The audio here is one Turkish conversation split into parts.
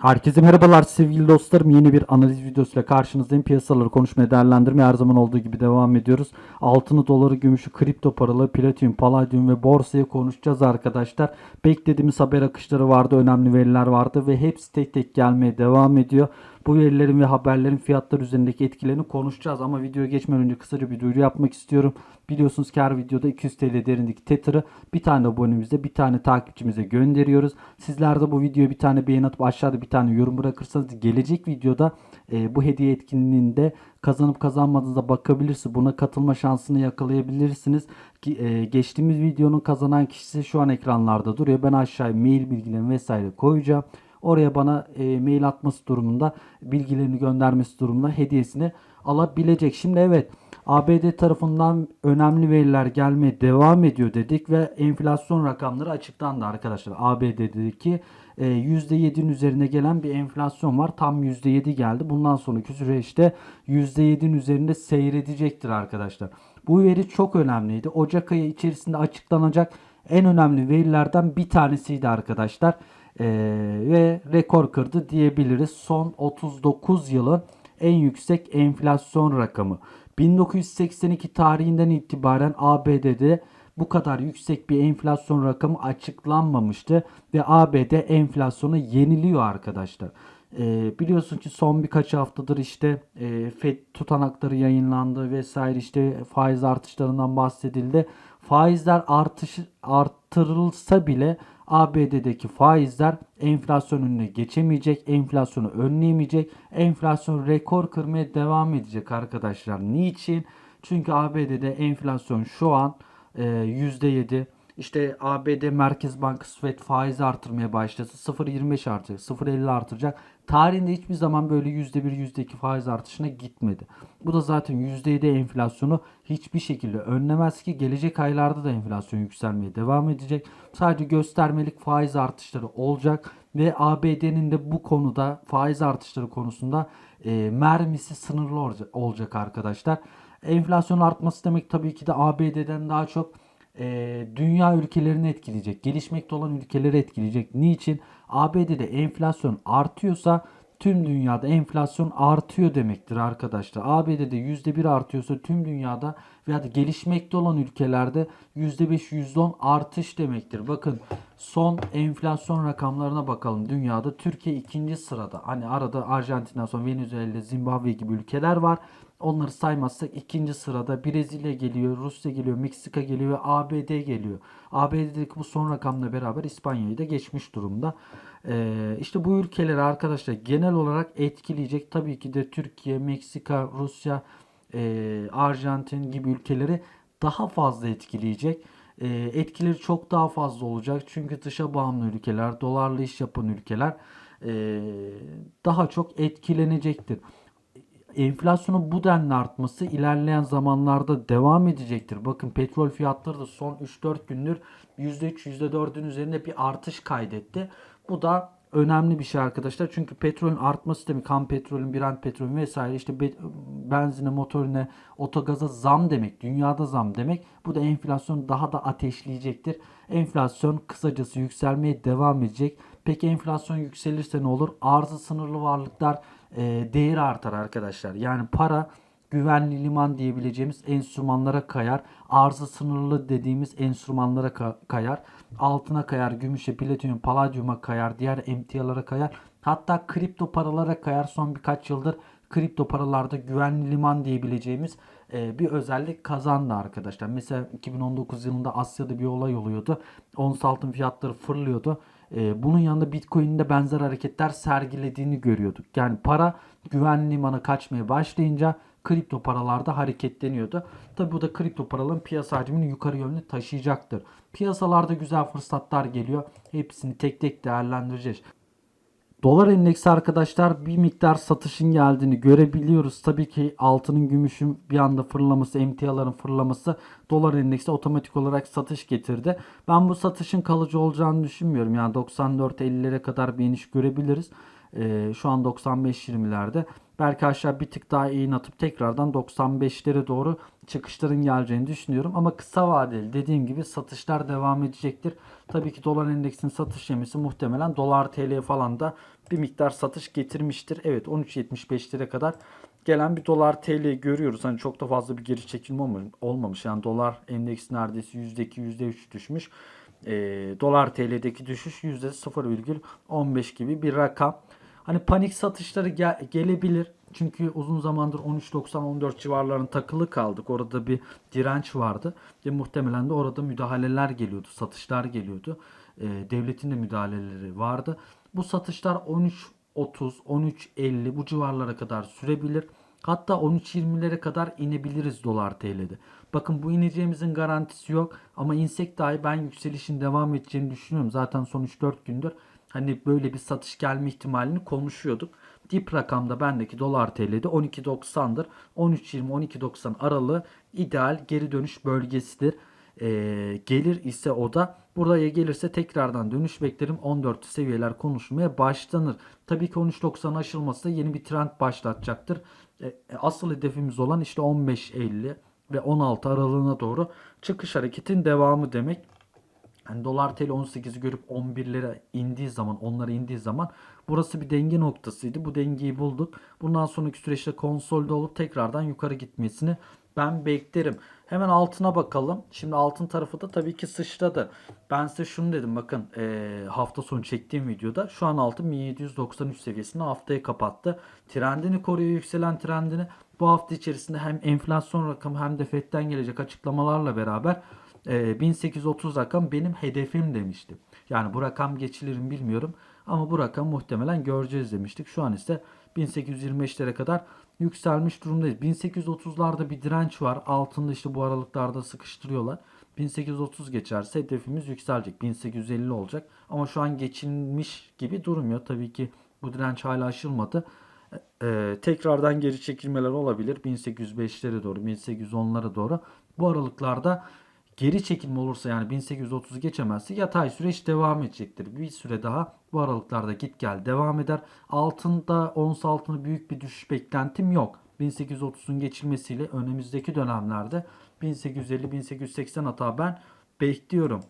Herkese merhabalar sevgili dostlarım. Yeni bir analiz videosuyla karşınızdayım. Piyasaları konuşmaya değerlendirmeye her zaman olduğu gibi devam ediyoruz. Altını, doları, gümüşü, kripto paraları, platin, palladium ve borsayı konuşacağız arkadaşlar. Beklediğimiz haber akışları vardı, önemli veriler vardı ve hepsi tek tek gelmeye devam ediyor. Bu verilerin ve haberlerin fiyatlar üzerindeki etkilerini konuşacağız ama videoya geçmeden önce kısaca bir duyuru yapmak istiyorum. Biliyorsunuz ki her videoda 200 TL değerindeki Tether'ı bir tane abonemize bir tane takipçimize gönderiyoruz. Sizler de bu videoya bir tane beğen atıp aşağıda bir tane yorum bırakırsanız gelecek videoda e, bu hediye etkinliğinde kazanıp kazanmadığınıza bakabilirsiniz. Buna katılma şansını yakalayabilirsiniz. E, geçtiğimiz videonun kazanan kişisi şu an ekranlarda duruyor. Ben aşağıya mail bilgilerini vesaire koyacağım. Oraya bana e, mail atması durumunda bilgilerini göndermesi durumunda hediyesini alabilecek. Şimdi evet ABD tarafından önemli veriler gelmeye devam ediyor dedik ve enflasyon rakamları açıklandı arkadaşlar. ABD'deki e, %7'nin üzerine gelen bir enflasyon var. Tam %7 geldi. Bundan sonraki süreçte %7'nin üzerinde seyredecektir arkadaşlar. Bu veri çok önemliydi. Ocak ayı içerisinde açıklanacak en önemli verilerden bir tanesiydi arkadaşlar. Ee, ve rekor kırdı diyebiliriz. Son 39 yılın en yüksek enflasyon rakamı. 1982 tarihinden itibaren ABD'de bu kadar yüksek bir enflasyon rakamı açıklanmamıştı ve ABD enflasyonu yeniliyor arkadaşlar. Ee, biliyorsun ki son birkaç haftadır işte e, FED tutanakları yayınlandı vesaire işte faiz artışlarından bahsedildi. Faizler artışı arttırılsa bile ABD'deki faizler enflasyon önüne geçemeyecek, enflasyonu önleyemeyecek, enflasyon rekor kırmaya devam edecek arkadaşlar. Niçin? Çünkü ABD'de enflasyon şu an e, %7. İşte ABD Merkez Bankası FED faiz artırmaya başlasa 0.25 artacak, 0.50 artacak. Tarihinde hiçbir zaman böyle %1, %2 faiz artışına gitmedi. Bu da zaten %7 enflasyonu hiçbir şekilde önlemez ki gelecek aylarda da enflasyon yükselmeye devam edecek. Sadece göstermelik faiz artışları olacak ve ABD'nin de bu konuda faiz artışları konusunda e, mermisi sınırlı olacak, arkadaşlar. Enflasyon artması demek tabii ki de ABD'den daha çok e, dünya ülkelerini etkileyecek. Gelişmekte olan ülkeleri etkileyecek. Niçin? ABD'de enflasyon artıyorsa tüm dünyada enflasyon artıyor demektir arkadaşlar. ABD'de %1 artıyorsa tüm dünyada veya da gelişmekte olan ülkelerde %5 %10 artış demektir. Bakın son enflasyon rakamlarına bakalım dünyada. Türkiye ikinci sırada. Hani arada Arjantin'den sonra Venezuela, Zimbabwe gibi ülkeler var. Onları saymazsak ikinci sırada Brezilya geliyor, Rusya geliyor, Meksika geliyor ve ABD geliyor. ABD'deki bu son rakamla beraber İspanya'yı da geçmiş durumda. Ee, işte bu ülkeleri arkadaşlar genel olarak etkileyecek. Tabii ki de Türkiye, Meksika, Rusya, e, Arjantin gibi ülkeleri daha fazla etkileyecek. E, etkileri çok daha fazla olacak. Çünkü dışa bağımlı ülkeler, dolarla iş yapan ülkeler e, daha çok etkilenecektir enflasyonun bu denli artması ilerleyen zamanlarda devam edecektir. Bakın petrol fiyatları da son 3-4 gündür %3 %4'ün üzerinde bir artış kaydetti. Bu da önemli bir şey arkadaşlar. Çünkü petrolün artması demek ham petrolün, brent petrolün vesaire işte be, benzine, motorine, otogaza zam demek. Dünyada zam demek. Bu da enflasyonu daha da ateşleyecektir. Enflasyon kısacası yükselmeye devam edecek. Peki enflasyon yükselirse ne olur? Arzı sınırlı varlıklar e, değeri artar arkadaşlar. Yani para güvenli liman diyebileceğimiz enstrümanlara kayar. Arzı sınırlı dediğimiz enstrümanlara ka- kayar. Altına kayar, gümüşe, platinyum, paladyuma kayar, diğer emtialara kayar. Hatta kripto paralara kayar. Son birkaç yıldır kripto paralarda güvenli liman diyebileceğimiz e, bir özellik kazandı arkadaşlar. Mesela 2019 yılında Asya'da bir olay oluyordu. Ons altın fiyatları fırlıyordu. E, bunun yanında Bitcoin'in de benzer hareketler sergilediğini görüyorduk. Yani para güvenli limana kaçmaya başlayınca kripto paralarda hareketleniyordu. Tabi bu da kripto paraların piyasa hacmini yukarı yönlü taşıyacaktır. Piyasalarda güzel fırsatlar geliyor. Hepsini tek tek değerlendireceğiz. Dolar endeksi arkadaşlar bir miktar satışın geldiğini görebiliyoruz. Tabii ki altının gümüşün bir anda fırlaması, emtiaların fırlaması dolar endeksi otomatik olarak satış getirdi. Ben bu satışın kalıcı olacağını düşünmüyorum. Yani 94-50'lere kadar bir iniş görebiliriz. Ee, şu an 95-20'lerde. Belki aşağı bir tık daha eğin atıp tekrardan 95'lere doğru çıkışların geleceğini düşünüyorum. Ama kısa vadeli dediğim gibi satışlar devam edecektir. Tabii ki dolar endeksinin satış yemesi muhtemelen dolar TL falan da bir miktar satış getirmiştir. Evet 13.75'lere kadar gelen bir dolar TL görüyoruz. Hani çok da fazla bir geri çekilme olma- olmamış. Yani dolar endeksi neredeyse %2 %3 düşmüş. Ee, dolar TL'deki düşüş %0,15 gibi bir rakam. Hani panik satışları gel- gelebilir. Çünkü uzun zamandır 13.90-14 civarlarının takılı kaldık. Orada bir direnç vardı. Ve muhtemelen de orada müdahaleler geliyordu. Satışlar geliyordu. Ee, devletin de müdahaleleri vardı. Bu satışlar 13.30, 13.50 bu civarlara kadar sürebilir. Hatta 13.20'lere kadar inebiliriz dolar TL'de. Bakın bu ineceğimizin garantisi yok. Ama insek dahi ben yükselişin devam edeceğini düşünüyorum. Zaten son 3-4 gündür hani böyle bir satış gelme ihtimalini konuşuyorduk. Dip rakamda bendeki dolar TL'de 12.90'dır. 13.20-12.90 aralığı ideal geri dönüş bölgesidir. Ee, gelir ise o da buraya gelirse tekrardan dönüş beklerim 14 seviyeler konuşmaya başlanır. Tabii ki 13.90 aşılması da yeni bir trend başlatacaktır. E, asıl hedefimiz olan işte 15.50 ve 16 aralığına doğru çıkış hareketin devamı demek. Yani dolar TL 18'i görüp 11'lere indiği zaman, onlara indiği zaman burası bir denge noktasıydı. Bu dengeyi bulduk. Bundan sonraki süreçte konsolide olup tekrardan yukarı gitmesini ben beklerim. Hemen altına bakalım. Şimdi altın tarafı da tabii ki sıçradı. Ben size şunu dedim bakın eee, hafta sonu çektiğim videoda şu an altın 1793 seviyesinde haftayı kapattı. Trendini koruyor yükselen trendini. Bu hafta içerisinde hem enflasyon rakamı hem de FED'den gelecek açıklamalarla beraber e, 1830 rakam benim hedefim demiştim. Yani bu rakam geçilir mi bilmiyorum ama bu rakam muhtemelen göreceğiz demiştik. Şu an ise 1825'lere kadar yükselmiş durumdayız. 1830'larda bir direnç var. Altında işte bu aralıklarda sıkıştırıyorlar. 1830 geçerse hedefimiz yükselecek. 1850 olacak. Ama şu an geçilmiş gibi durmuyor. Tabii ki bu direnç hala aşılmadı. Ee, tekrardan geri çekilmeler olabilir. 1805'lere doğru, 1810'lara doğru. Bu aralıklarda geri çekilme olursa yani 1830'u geçemezse yatay süreç devam edecektir. Bir süre daha bu aralıklarda git gel devam eder. Altında ons altında büyük bir düşüş beklentim yok. 1830'un geçilmesiyle önümüzdeki dönemlerde 1850-1880 hata ben bekliyorum.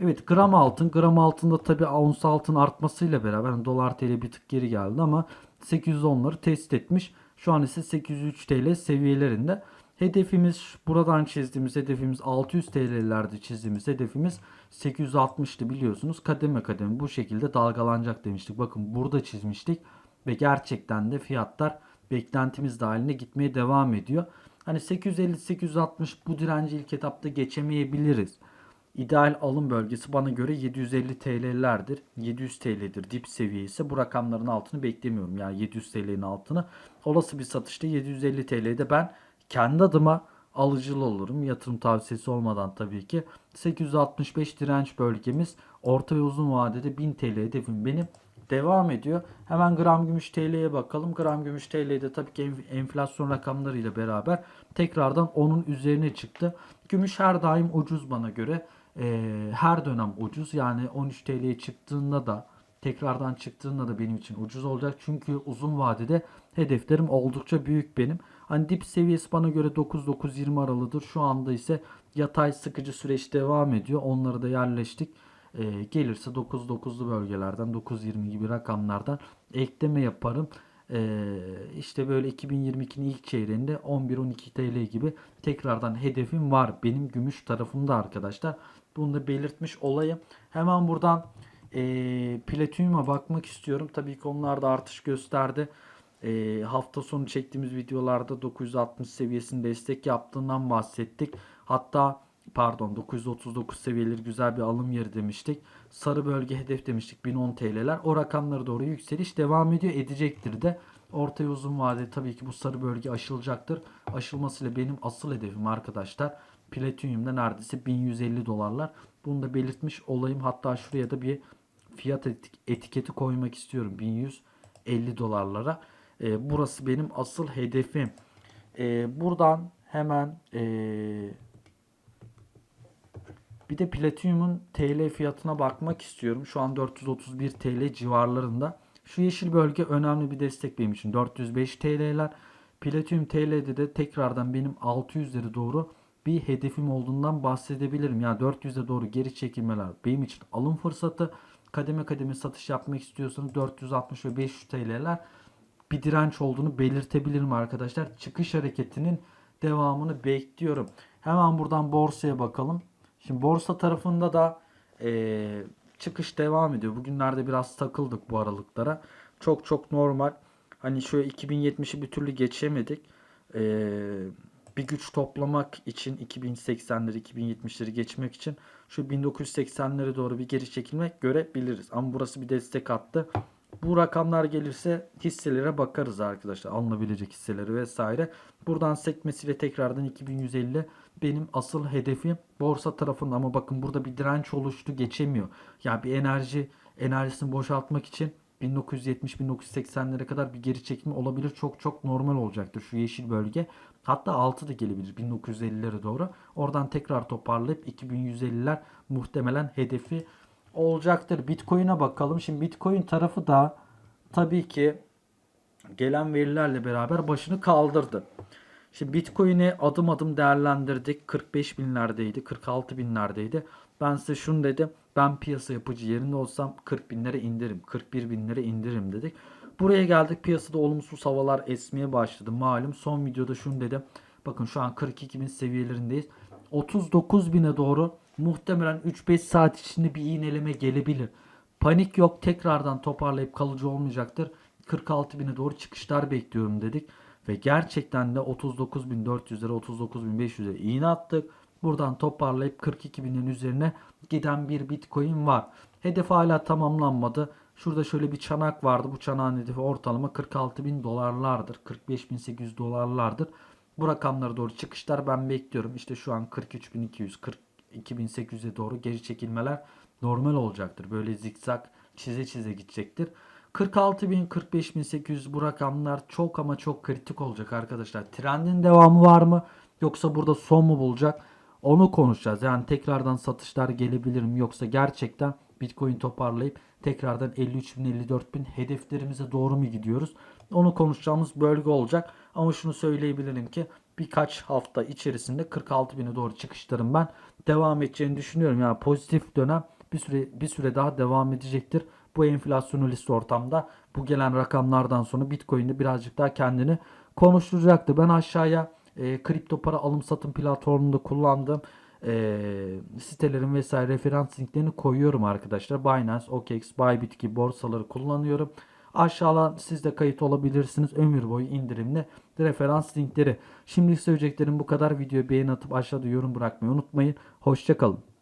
Evet gram altın. Gram altında tabi ons altın artmasıyla beraber hani dolar TL bir tık geri geldi ama 810'ları test etmiş. Şu an ise 803 TL seviyelerinde. Hedefimiz buradan çizdiğimiz hedefimiz 600 TL'lerde çizdiğimiz hedefimiz 860'tı biliyorsunuz. Kademe kademe bu şekilde dalgalanacak demiştik. Bakın burada çizmiştik ve gerçekten de fiyatlar beklentimiz dahilinde gitmeye devam ediyor. Hani 850-860 bu direnci ilk etapta geçemeyebiliriz. İdeal alım bölgesi bana göre 750 TL'lerdir. 700 TL'dir dip seviye ise bu rakamların altını beklemiyorum. Yani 700 TL'nin altını. Olası bir satışta 750 TL'de ben kendi adıma alıcılı olurum. Yatırım tavsiyesi olmadan tabii ki. 865 direnç bölgemiz orta ve uzun vadede 1000 TL hedefim benim devam ediyor. Hemen gram gümüş TL'ye bakalım. Gram gümüş TL'de tabii ki enf- enflasyon rakamlarıyla beraber tekrardan onun üzerine çıktı. Gümüş her daim ucuz bana göre. Ee, her dönem ucuz. Yani 13 TL'ye çıktığında da tekrardan çıktığında da benim için ucuz olacak. Çünkü uzun vadede hedeflerim oldukça büyük benim. Hani dip seviyesi bana göre 9-9-20 aralığıdır. Şu anda ise yatay sıkıcı süreç devam ediyor. Onları da yerleştik. Ee, gelirse 9-9'lu bölgelerden 9-20 gibi rakamlardan ekleme yaparım. Ee, işte böyle 2022'nin ilk çeyreğinde 11-12 TL gibi tekrardan hedefim var. Benim gümüş tarafımda arkadaşlar. Bunu da belirtmiş olayım. Hemen buradan e, platinyuma bakmak istiyorum. Tabii ki onlar da artış gösterdi. E, hafta sonu çektiğimiz videolarda 960 seviyesinde destek yaptığından bahsettik. Hatta pardon 939 seviyeleri güzel bir alım yeri demiştik. Sarı bölge hedef demiştik 1010 TL'ler. O rakamlara doğru yükseliş devam ediyor edecektir de. Orta uzun vadede tabii ki bu sarı bölge aşılacaktır. Aşılmasıyla benim asıl hedefim arkadaşlar platinyumda neredeyse 1150 dolarlar. Bunu da belirtmiş olayım. Hatta şuraya da bir fiyat etik- etiketi koymak istiyorum. 1150 dolarlara. Ee, burası benim asıl hedefim. Ee, buradan hemen ee, Bir de Platinum'un TL fiyatına bakmak istiyorum. Şu an 431 TL civarlarında. Şu yeşil bölge önemli bir destek benim için. 405 TL'ler. Platinum TL'de de tekrardan benim 600'leri doğru bir hedefim olduğundan bahsedebilirim. Yani 400'e doğru geri çekilmeler benim için alım fırsatı. Kademe kademe satış yapmak istiyorsanız 460 ve 500 TL'ler bir direnç olduğunu belirtebilirim arkadaşlar. Çıkış hareketinin devamını bekliyorum. Hemen buradan borsaya bakalım. Şimdi borsa tarafında da eee, çıkış devam ediyor. Bugünlerde biraz takıldık bu aralıklara. Çok çok normal. Hani şöyle 2070'i bir türlü geçemedik. Eee, bir güç toplamak için 2080'leri 2070'leri geçmek için şu 1980'lere doğru bir geri çekilmek görebiliriz. Ama burası bir destek attı. Bu rakamlar gelirse hisselere bakarız arkadaşlar. Alınabilecek hisseleri vesaire. Buradan sekmesiyle tekrardan 2150 benim asıl hedefim borsa tarafında ama bakın burada bir direnç oluştu geçemiyor. Yani bir enerji enerjisini boşaltmak için 1970-1980'lere kadar bir geri çekilme olabilir. Çok çok normal olacaktır şu yeşil bölge. Hatta altı da gelebilir 1950'lere doğru. Oradan tekrar toparlayıp 2150'ler muhtemelen hedefi olacaktır. Bitcoin'e bakalım. Şimdi Bitcoin tarafı da tabii ki gelen verilerle beraber başını kaldırdı. Şimdi Bitcoin'i adım adım değerlendirdik. 45 binlerdeydi, 46 binlerdeydi. Ben size şunu dedim. Ben piyasa yapıcı yerinde olsam 40 binlere indirim, 41 binlere indirim dedik. Buraya geldik piyasada olumsuz havalar esmeye başladı. Malum son videoda şunu dedim. Bakın şu an 42 bin seviyelerindeyiz. 39 bine doğru muhtemelen 3-5 saat içinde bir iğneleme gelebilir. Panik yok tekrardan toparlayıp kalıcı olmayacaktır. 46 bine doğru çıkışlar bekliyorum dedik. Ve gerçekten de 39.400'lere 39.500'lere iğne attık. Buradan toparlayıp 42 binin üzerine giden bir bitcoin var. Hedef hala tamamlanmadı. Şurada şöyle bir çanak vardı. Bu çanağın hedefi ortalama 46 bin dolarlardır. 45.800 dolarlardır. Bu rakamlara doğru çıkışlar ben bekliyorum. İşte şu an 43.200, 42.800'e doğru geri çekilmeler normal olacaktır. Böyle zikzak çize çize gidecektir. 46.000, 45.800 bu rakamlar çok ama çok kritik olacak arkadaşlar. Trendin devamı var mı? Yoksa burada son mu bulacak? Onu konuşacağız. Yani tekrardan satışlar gelebilir mi? Yoksa gerçekten Bitcoin toparlayıp tekrardan 53.000, 54.000 hedeflerimize doğru mu gidiyoruz? Onu konuşacağımız bölge olacak. Ama şunu söyleyebilirim ki birkaç hafta içerisinde 46.000'e doğru çıkışların ben devam edeceğini düşünüyorum. Yani pozitif dönem bir süre bir süre daha devam edecektir. Bu enflasyonist ortamda bu gelen rakamlardan sonra Bitcoin'de birazcık daha kendini konuşturacaktır. Ben aşağıya e, kripto para alım satım platformunda kullandığım e, sitelerin vesaire referans linklerini koyuyorum arkadaşlar. Binance, OKX, Bybit gibi borsaları kullanıyorum. Aşağıdan siz de kayıt olabilirsiniz. Ömür boyu indirimli referans linkleri. Şimdilik söyleyeceklerim bu kadar. Videoyu beğen atıp aşağıda yorum bırakmayı unutmayın. Hoşçakalın.